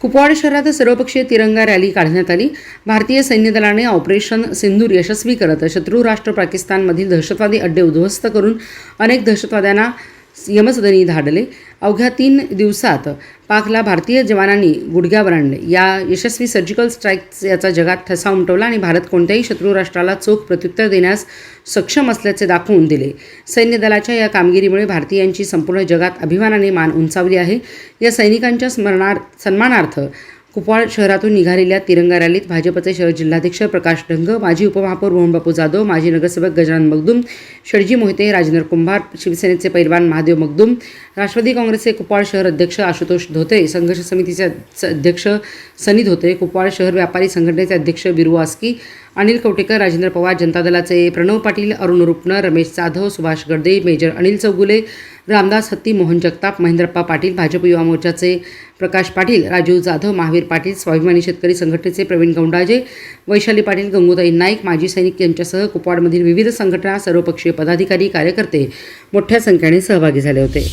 कुपवाड शहरात सर्वपक्षीय तिरंगा रॅली काढण्यात आली. भारतीय सैन्य दलाने ऑपरेशन सिंदूर यशस्वी करत शत्रू राष्ट्र पाकिस्तानमधील दहशतवादी अड्डे उद्ध्वस्त करून अनेक दहशतवाद्यांना यमसदनी धाडले. अवघ्या तीन दिवसात पाकला भारतीय जवानांनी गुडघ्यावर आणले. या यशस्वी सर्जिकल स्ट्राईक याचा जगात ठसा उमटवला आणि भारत कोणत्याही शत्रू राष्ट्राला चोख प्रत्युत्तर देण्यास सक्षम असल्याचे दाखवून दिले. सैन्य दलाच्या या कामगिरीमुळे भारतीयांची संपूर्ण जगात अभिमानाने मान उंचावली आहे. या सैनिकांच्या स्मरणार्थ सन्मानार्थ कुपवाड शहरातून निघालेल्या तिरंगा रॅलीत भाजपचे शहर जिल्हाध्यक्ष प्रकाश डंग माजी उपमहापौर मोहनबापू जाधव माजी नगरसेवक गजानन मगदूम षडजी मोहिते राजेंद्र कुंभार शिवसेनेचे पैलवान महादेव मगदूम राष्ट्रवादी काँग्रेसचे कुपवाड शहर अध्यक्ष आशुतोष धोते संघर्ष समितीचे अध्यक्ष सनी धोते कुपवाड शहर व्यापारी संघटनेचे अध्यक्ष बिरू आस्की अनिल कवटेकर राजेंद्र पवार जनता दलाचे प्रणव पाटील अरुण रुपनर रमेश जाधव सुभाष गर्दे मेजर अनिल चौगुले रामदास हत्ती मोहन जगताप महेंद्रप्पा पाटील भाजप युवा मोर्चाचे प्रकाश पाटील राजीव जाधव महावीर पाटील स्वाभिमानी शेतकरी संघटनेचे प्रवीण गौंडाजे वैशाली पाटील गंगूताई नाईक माजी सैनिक यांच्यासह कुपवाडमधील विविध संघटना सर्वपक्षीय पदाधिकारी कार्यकर्ते मोठ्या संख्येने सहभागी झाले होते.